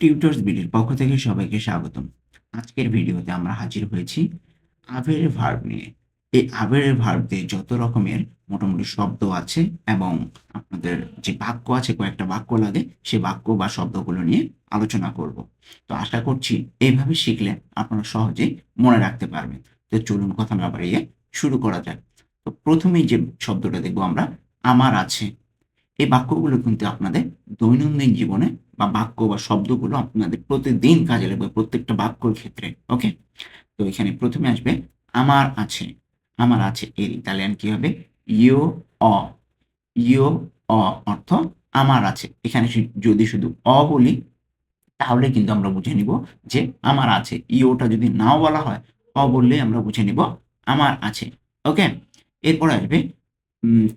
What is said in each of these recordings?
Tutors বিডির পক্ষ থেকে সবাইকে স্বাগতম। আজকের ভিডিওতে আমরা হাজির হয়েছি আবের ভার্ব নিয়ে। এই আবের ভার্ব দিয়ে যত রকমের মোটামুটি শব্দ আছে এবং আপনাদের যে বাক্য আছে, কয়েকটা বাক্য লাগে, সে বাক্য বা শব্দগুলো নিয়ে আলোচনা করব। তো আশা করছি এইভাবে শিখলে আপনারা সহজেই মনে রাখতে পারবেন। তো চলুন কথা না বাড়িয়ে শুরু করা যাক। তো প্রথমেই যে শব্দটা দেখব আমরা, আমার আছে। এই বাক্যগুলো কিন্তু আপনাদের দৈনন্দিন জীবনে বা বাক্য বা শব্দগুলো আপনাদের প্রতিদিন কাজে লাগবে প্রত্যেকটা বাক্যর ক্ষেত্রে ওকে তো এখানে প্রথমে আসবে, আমার আছে। আমার আছে এর ইতালিয়ান কি হবে? ইও অ ইও অ অর্থ আমার আছে। এখানে যদি শুধু অ বলি, তাহলে কিন্তু আমরা বুঝে নিব যে আমার আছে। ইওটা যদি নাও বলা হয়, অ বললে আমরা বুঝে নিব আমার আছে। ওকে এরপর আসবে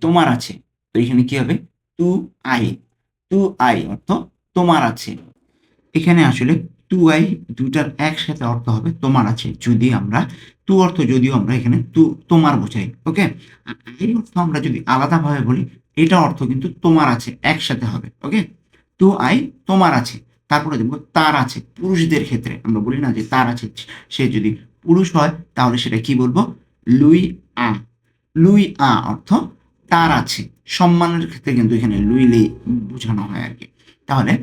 তোমার আছে। তো এখানে কি হবে? টু আই টু আই অর্থ তোমার আছে। এখানে আসলে টু আই দুটার একসাথে অর্থ হবে তোমার আছে, যদি আমরা টু অর্থ যদিও আমরা এখানে টু তোমার বোঝাই ওকে এই অর্থ আমরা যদি আলাদাভাবে বলি, এটা অর্থ কিন্তু তোমার আছে, একসাথে হবে ওকে টু আই তোমার আছে, তারপরে দেখব তার আছে, পুরুষদের ক্ষেত্রে, আমরা বলি না যে তার আছে, সে যদি পুরুষ হয়, তাহলে সেটা কি বলব? লুই আ। লুই আ অর্থ তার আছে সম্মানের ক্ষেত্রে কিন্তু এখানে লুই লে বোঝানো হয় আর কি। তাহলে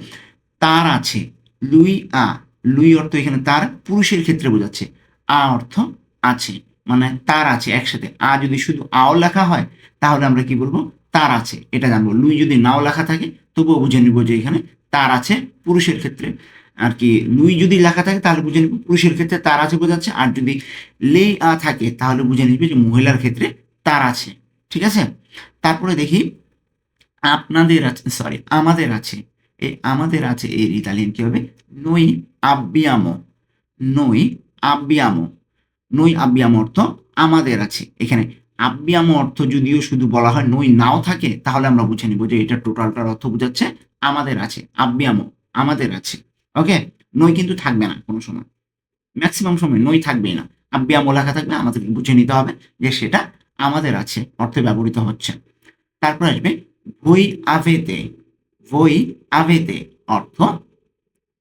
তার আছে লুই আ। লুই অর্থ এখানে তার পুরুষের ক্ষেত্রে বোঝাচ্ছে। আ অর্থ আছে মানে তার আছে একসাথে। আ যদি শুধু আও লেখা হয়, তাহলে আমরা কি বলব? তার আছে, এটা জানব। লুই যদি নাও লেখা থাকে, তবুও বুঝে নিব যে এখানে তার আছে পুরুষের ক্ষেত্রে। আর কি, লুই যদি লেখা থাকে, তাহলে বুঝে নিব পুরুষের ক্ষেত্রে তার আছে বোঝাচ্ছে। আর যদি লে আ থাকে, তাহলে বুঝে নিবে যে মহিলার ক্ষেত্রে তার আছে। ঠিক আছে? তারপরে দেখি আপনাদের আছে সরি আমাদের আছে এই আমাদের আছে এর ইতালিয়ান কি হবে? নই আব্বিয়ামো নই আব্বিয়ামো নই আব্বিয়ামো অর্থ আমাদের আছে। এখানে আব্বিয়ামো অর্থ যদিও শুধু বলা হয় নই নাও থাকে, তাহলে আমরা বুঝে নিব যে এটা টোটালটার অর্থ বোঝাচ্ছে আমাদের আছে আব্বিয়ামো আমাদের আছে। ওকে নই কিন্তু থাকবে না কোনো সময়। ম্যাক্সিমাম সময় নই থাকবেই না। আব্বিয়ামো লেখা থাকবে, আমাদেরকে বুঝে নিতে হবে যে সেটা আমাদের আছে, অর্থে ব্যবহৃত হচ্ছে। তারপর আসবে, ভই আভেতে ভই আভেতে অর্থ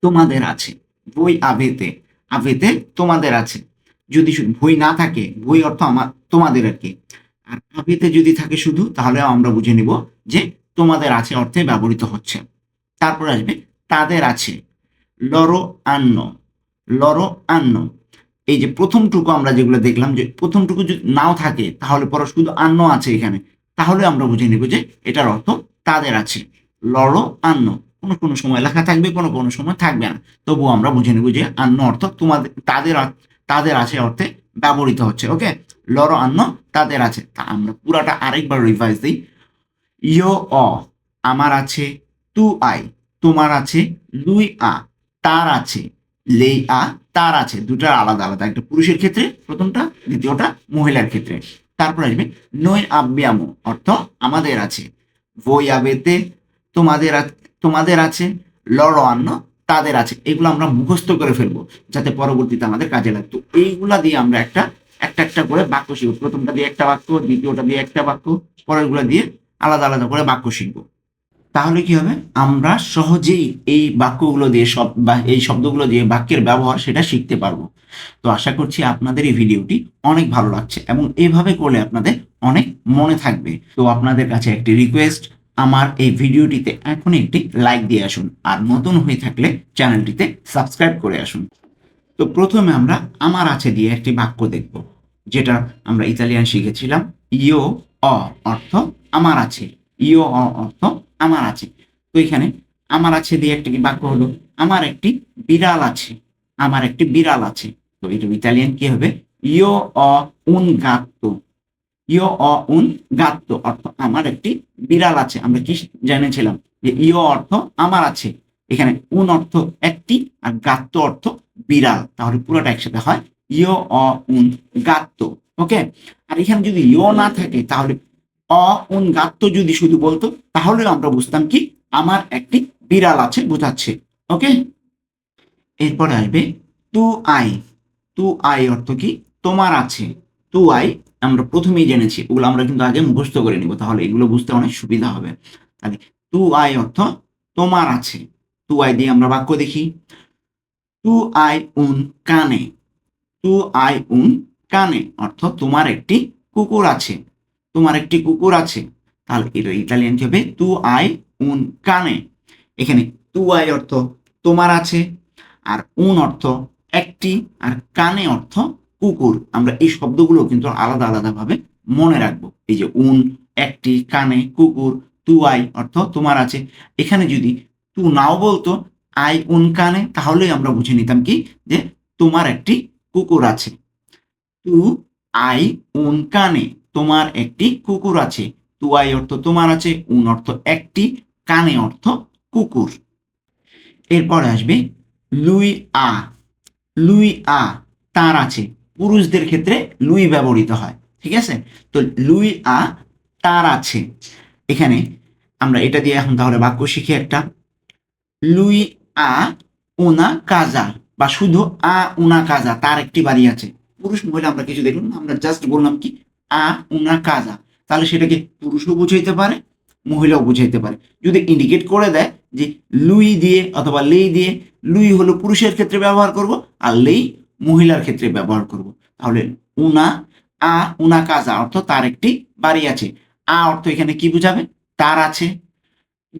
তোমাদের আছে। বই আভেতে আভেতে তোমাদের আছে। যদি বই না থাকে বই অর্থ আমার তোমাদের আর কি। আর আভেতে যদি থাকে শুধু, তাহলে আমরা বুঝে নিব যে তোমাদের আছে, অর্থে ব্যবহৃত হচ্ছে। তারপর আসবে, তাদের আছে। লরো আন্ন লরো আন্ন। এই যে প্রথমটুকু আমরা যেগুলো দেখলাম যে প্রথমটুকু যদি নাও থাকে, তাহলে পরে শুধু আন্ন আছে এখানে। তাহলে আমরা বুঝে নিব যে এটার অর্থ তাদের আছে। লড়ো, আন্ন। কোনো কোনো সময় লেখা থাকবে, কোনো কোনো সময় থাকবে না। তবুও আমরা বুঝে নেব যে আন্ন অর্থ তোমাদের, তাদের তাদের আছে অর্থে ব্যবহৃত হচ্ছে, ওকে? লড়ো, আন্ন তাদের আছে। তা আমরা পুরাটা আরেকবার রিভাইজ দিই। ইয় অ, আমার আছে তু আই, তোমার আছে লুই আ, তার আছে লেই আ তার আছে দুটা আলাদা আলাদা, একটা পুরুষের ক্ষেত্রে প্রথমটা, দ্বিতীয়টা মহিলার ক্ষেত্রে। তারপর আসবে নই আব্যামো অর্থ আমাদের আছে। বই আবেতে তোমাদের তোমাদের আছে লড়ো আন্ন তাদের আছে। এগুলো আমরা মুখস্থ করে ফেলব, যাতে পরবর্তীতে আমাদের কাজে লাগতো। এইগুলা দিয়ে আমরা একটা একটা একটা করে বাক্য শিখব। প্রথমটা দিয়ে একটা বাক্য, দ্বিতীয়টা দিয়ে একটা বাক্য, পরেরগুলো দিয়ে আলাদা আলাদা করে বাক্য শিখব। তাহলে কি হবে? আমরা সহজেই এই বাক্যগুলো দিয়ে সব বা এই শব্দগুলো দিয়ে বাক্যের ব্যবহার সেটা শিখতে পারব। তো আশা করছি আপনাদের এই ভিডিওটি অনেক ভালো লাগছে এবং এভাবে করলে আপনাদের অনেক মনে থাকবে। তো আপনাদের কাছে একটি রিকোয়েস্ট আমার এই ভিডিওটিতে এখন একটি লাইক দিয়ে আসুন আর নতুন হয়ে থাকলে চ্যানেলটিতে সাবস্ক্রাইব করে আসুন। তো প্রথমে আমরা আমার আছে দিয়ে একটি বাক্য দেখব, যেটা আমরা ইতালিয়ান শিখেছিলাম ইও অ অর্থ আমার আছে। ইও অ অর্থ আমার আছে। তো এখানে আমার আছে দিয়ে একটি কি বাক্য হলো? আমার একটি বিড়াল আছে। আমার একটি বিড়াল আছে। তো এটা ইতালিয়ান কি হবে? ইও অ উন গাত্ত। ইও অ উন গাত্তো অর্থ আমার একটি বিড়াল আছে। আমরা কি জেনেছিলাম? যে ইও অর্থ আমার আছে। এখানে উন অর্থ একটি আর গাত্ত অর্থ বিড়াল। তাহলে পুরোটা একসাথে হয় ইও অ উন গাত্ত। ওকে? আর এখানে যদি ইও না থাকে তাহলে অ যদি শুধু বলতো, তাহলে আমরা বুঝতাম কি আমার একটি বিড়াল আছে বোঝাচ্ছে। ওকে এরপরে আসবে টু আই। টু আই অর্থ কি? তোমার আছে। টু আই আমরা প্রথমেই জেনেছি, ওগুলো আমরা কিন্তু আগে মুখস্থ করে নিব, তাহলে এগুলো বুঝতে অনেক সুবিধা হবে। তাহলে টু আই অর্থ তোমার আছে। টু আই দিয়ে আমরা বাক্য দেখি। টু আই উন কানে। টু আই উন কানে অর্থ তোমার একটি কুকুর আছে। তোমার একটি কুকুর আছে। তাহলে এটা ইতালিয়ান কি হবে টু আই উন কানে। এখানে টু আই অর্থ তোমার আছে, আর উন অর্থ একটি, আর কানে অর্থ কুকুর। আমরা এই শব্দগুলো কিন্তু আলাদা আলাদাভাবে মনে রাখব। এই যে উন, একটি, কানে, কুকুর টু আই অর্থ তোমার আছে। এখানে যদি টু নাও বলতো, আই উন কানে, তাহলেই আমরা বুঝে নিতাম কি? যে তোমার একটি কুকুর আছে। টু আই উন কানে। তোমার একটি কুকুর আছে। তুয়াই অর্থ তোমার আছে, উন অর্থ একটি, কানে অর্থ কুকুর। এরপরে আসবে লুই আ। লুই আ তার আছে। পুরুষদের ক্ষেত্রে লুই ব্যবহৃত হয়, ঠিক আছে? তো লুই আ তার আছে। এখানে আমরা এটা দিয়ে এখন তাহলে বাক্য শিখি একটা। লুই আ ওনা কাজা, বা শুধু আ উনা কাজা, তার একটি বাড়ি আছে। পুরুষ মহিলা আমরা কিছু দেখলাম, আমরা জাস্ট বললাম কি আ উনা কাজা। তাহলে সেটাকে পুরুষও বুঝাইতে পারে, মহিলাও বুঝাইতে পারে। যদি ইন্ডিকেট করে দেয় যে লুই দিয়ে অথবা লেই দিয়ে, লুই হলো পুরুষের ক্ষেত্রে ব্যবহার করব আর লেই মহিলার ক্ষেত্রে ব্যবহার করব। তাহলে উনা আ উনা কাজা অর্থ তার একটি বাড়ি আছে। আ অর্থ এখানে কি বুঝাবে? তার আছে।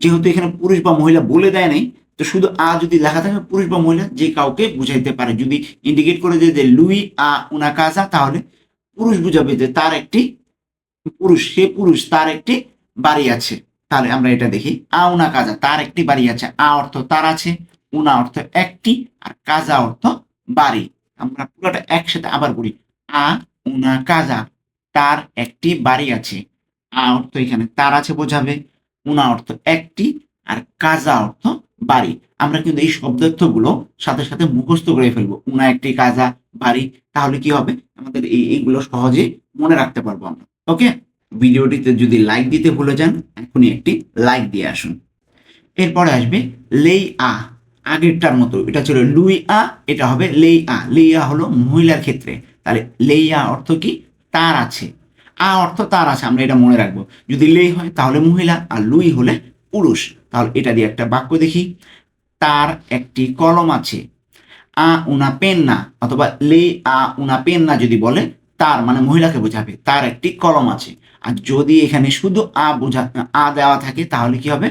যেহেতু এখানে পুরুষ বা মহিলা বলে দেয় নাই, তো শুধু আ যদি লেখা থাকে পুরুষ বা মহিলা, যে কাউকে বুঝাইতে পারে। যদি ইন্ডিকেট করে দেয় যে লুই, আ উনা কাজা, তাহলে পুরুষ বুঝাবে যে তার একটি পুরুষ, সে পুরুষ, তার একটি বাড়ি আছে। তাহলে আমরা এটা দেখি। আ উনা কাজা, তার একটি বাড়ি আছে। আ অর্থ তার আছে উনা অর্থ একটি, আর কাজা অর্থ বাড়ি। আমরা পুরোটা একসাথে আবার বলি আ উনা কাজা, তার একটি বাড়ি আছে। আ অর্থ এখানে তার আছে বোঝাবে উনা অর্থ একটি, আর কাজা অর্থ বাড়ি। আমরা কিন্তু এই শব্দার্থগুলো সাথে সাথে মুখস্থ করে ফেলব। উনা একটি কাজা বাড়ি, তাহলে কি হবে? আমাদের এই এইগুলো সহজে মনে রাখতে পারব আমরা। ওকে ভিডিওটিতে যদি লাইক দিতে ভুলে যান, এখনই একটি লাইক দিয়ে আসুন। এরপরে আসবে লেই আ আগেরটার মতো। এটা ছিল লুই আ এটা হবে লেই আ লেই আ হলো মহিলার ক্ষেত্রে। তাহলে লেই আ অর্থ কি? তার আছে। আ অর্থ তার আছে, আমরা এটা মনে রাখব। যদি লেই হয়, তাহলে মহিলা, আর লুই হলে পুরুষ। তাহলে এটা দিয়ে একটা বাক্য দেখি। তার একটি কলম আছে। আ উনা পেন্না, অথবা লে আ উনা পেন্না যদি বলে, তার মানে মহিলাকে বোঝাবে, তার একটি কলম আছে। আর যদি এখানে শুধু আ বোঝা, আ দেওয়া থাকে, তাহলে কি হবে?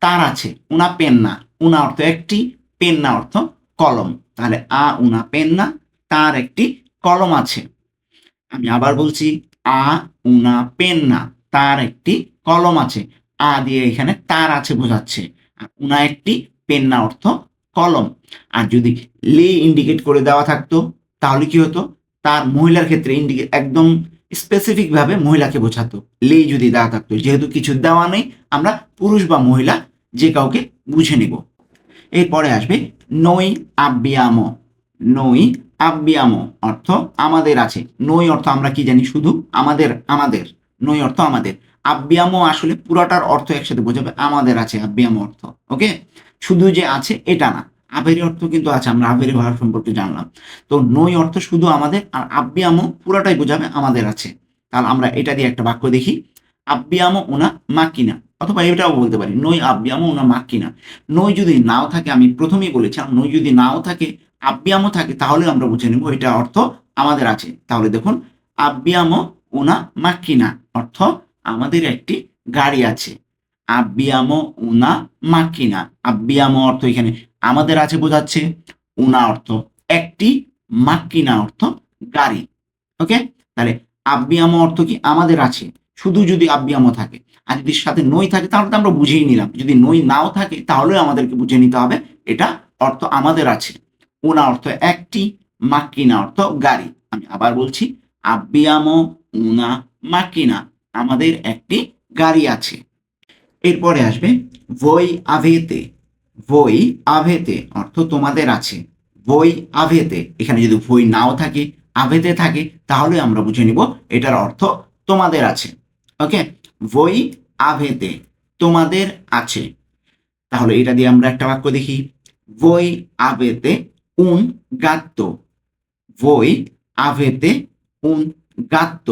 তার আছে উনা পেন্না। উনা অর্থ একটি, পেন্না অর্থ কলম। তাহলে আ উনা পেন্না, তার একটি কলম আছে। আমি আবার বলছি, আ উনা পেন্না, তার একটি কলম আছে। আ দিয়ে এখানে তার আছে বোঝাচ্ছে। উনা একটি পেন্না অর্থ কলম। আর যদি লে ইন্ডিকেট করে দেওয়া থাকতো, তাহলে কি হতো? তার মহিলার ক্ষেত্রে ইন্ডিকেট একদম স্পেসিফিক ভাবে মহিলাকে বোঝাতো। লে যদি দেওয়া থাকতো, যেহেতু কিছু দেওয়া নেই, আমরা পুরুষ বা মহিলা যে কাউকে বুঝে নিব। এরপরে আসবে নই আব্বিয়ামো। নই আব্বিয়ামো অর্থ আমাদের আছে। নই অর্থ আমরা কি জানি? শুধু আমাদের আমাদের। নই অর্থ আমাদের। আব্বিয়ামো আসলে পুরাটার অর্থ একসাথে বোঝাবে, আমাদের আছে আব্বিয়ামো অর্থ ওকে শুধু যে আছে, এটা না। আবেরি অর্থ কিন্তু আছে, আমরা আবেরি ভাব সম্পর্কে জানলাম। তো নই অর্থ শুধু আমাদের, আর আব্বিয়ামো পুরাটাই বোঝাবে আমাদের আছে। তাহলে আমরা এটা দিয়ে একটা বাক্য দেখি। আব্বিয়ামো ওনা মাকিনা, অথবা এটাও বলতে পারি, নই আব্বিয়ামো ওনা মাকিনা। নই যদি নাও থাকে, আমি প্রথমেই বলেছিলাম, নই যদি নাও থাকে আব্বিয়ামো থাকে, তাহলে আমরা বুঝে নেব এটা অর্থ আমাদের আছে। তাহলে দেখুন আব্বিয়ামো ওনা মাকিনা, অর্থ আমাদের একটি গাড়ি আছে। আব্বিয়ামো উনা মাকিনা। আব্বিয়ামো অর্থ এখানে আমাদের আছে বোঝাচ্ছে উনা অর্থ। একটি মাকিনা অর্থ গাড়ি। ওকে? তাহলে আব্বিয়ামো অর্থ কি আমাদের আছে? শুধু যদি আব্বিয়ামো থাকে। আর যদি সাথে নই থাকে, তাহলে তো আমরা বুঝেই নিলাম। যদি নই নাও থাকে, তাহলে আমাদেরকে বুঝে নিতে হবে এটা অর্থ আমাদের আছে। উনা অর্থ একটি, মাকিনা অর্থ গাড়ি। আমি আবার বলছি, আব্বিয়ামো উনা মাকিনা। আমাদের একটি গাড়ি আছে। এরপরে আসবে বই আভেতে বই আভেতে অর্থ তোমাদের আছে। বই আভেতে এখানে যদি বই নাও থাকে আভেতে থাকে, তাহলে আমরা বুঝে নিব এটার অর্থ তোমাদের আছে। ওকে? বই আভেতে তোমাদের আছে। তাহলে এটা দিয়ে আমরা একটা বাক্য দেখি। বই আভেতে উন গাত্ত বই আভেতে উন গাত্ত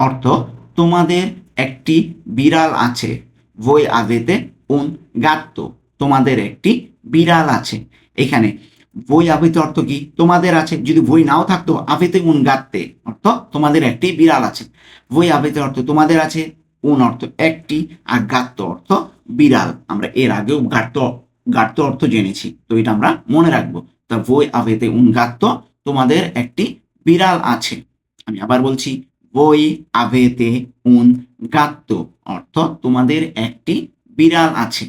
অর্থ তোমাদের একটি বিড়াল আছে। বই আভেতে উন গাত্ত। তোমাদের একটি বিড়াল আছে। এখানে বই আবিতে অর্থ কি? তোমাদের আছে। যদি বই নাও থাকতো, আবিতে উন গাত্তে অর্থ তোমাদের একটি বিড়াল আছে। বই আবিতে অর্থ তোমাদের আছে, উন অর্থ একটি, আর গাত্ত অর্থ বিড়াল। আমরা এর আগেও গাত্ত গাত্ত অর্থ জেনেছি, তো এটা আমরা মনে রাখব। তা বই আবেতে উন গাত্ত তোমাদের একটি বিড়াল আছে। আমি আবার বলছি বই আবেতে উন গাত্ত অর্থ তোমাদের একটি বিড়াল আছে।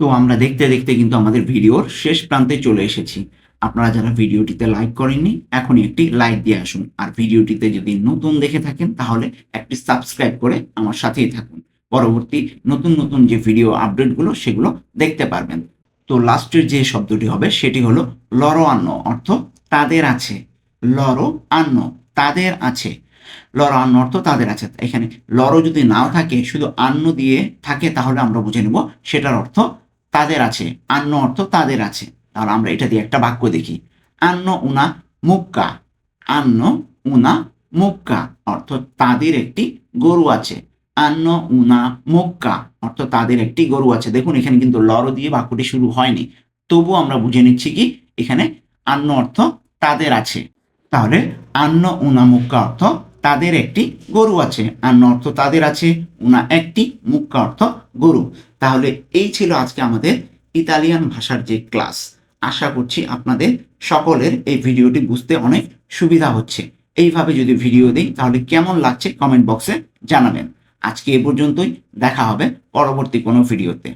তো আমরা দেখতে দেখতে কিন্তু আমাদের ভিডিওর শেষ প্রান্তে চলে এসেছি। আপনারা যারা ভিডিওটিতে লাইক করেননি, এখনই একটি লাইক দিয়ে আসুন। আর ভিডিওটিতে যদি নতুন দেখে থাকেন, তাহলে একটি সাবস্ক্রাইব করে আমার সাথেই থাকুন। পরবর্তী নতুন নতুন যে ভিডিও আপডেটগুলো, সেগুলো দেখতে পারবেন। তো লাস্টের যে শব্দটি হবে, সেটি হলো লরো আন্ন, অর্থ তাদের আছে। লরো আন্ন, তাদের আছে। লরো আন্ন অর্থ তাদের আছে। এখানে লরো যদি নাও থাকে, শুধু আন্ন দিয়ে থাকে, তাহলে আমরা বুঝে নেব সেটার অর্থ তাদের আছে। আন্ন অর্থ তাদের আছে। তাহলে আমরা এটা দিয়ে একটা বাক্য দেখি। আন্ন উনা মুক্কা। আন্ন উনা মুক্কা অর্থ তাদের একটি গরু আছে। আন্ন উনা মুক্কা অর্থ তাদের একটি গরু আছে। দেখুন, এখানে কিন্তু লরো দিয়ে বাক্যটি শুরু হয়নি। তবু আমরা বুঝে নিচ্ছি কি? এখানে আন্ন অর্থ তাদের আছে। তাহলে আন্ন উনা মুক্কা অর্থ তাদের একটি গরু আছে। আন্ন অর্থ তাদের আছে, উনা একটি মুখ্য অর্থ গরু। তাহলে এই ছিল আজকে আমাদের ইতালিয়ান ভাষার যে ক্লাস। আশা করছি আপনাদের সকলের এই ভিডিওটি বুঝতে অনেক সুবিধা হচ্ছে। এইভাবে যদি ভিডিও দিই, তাহলে কেমন লাগছে কমেন্ট বক্সে জানাবেন। আজকে এ পর্যন্তই, দেখা হবে পরবর্তী কোনো ভিডিওতে।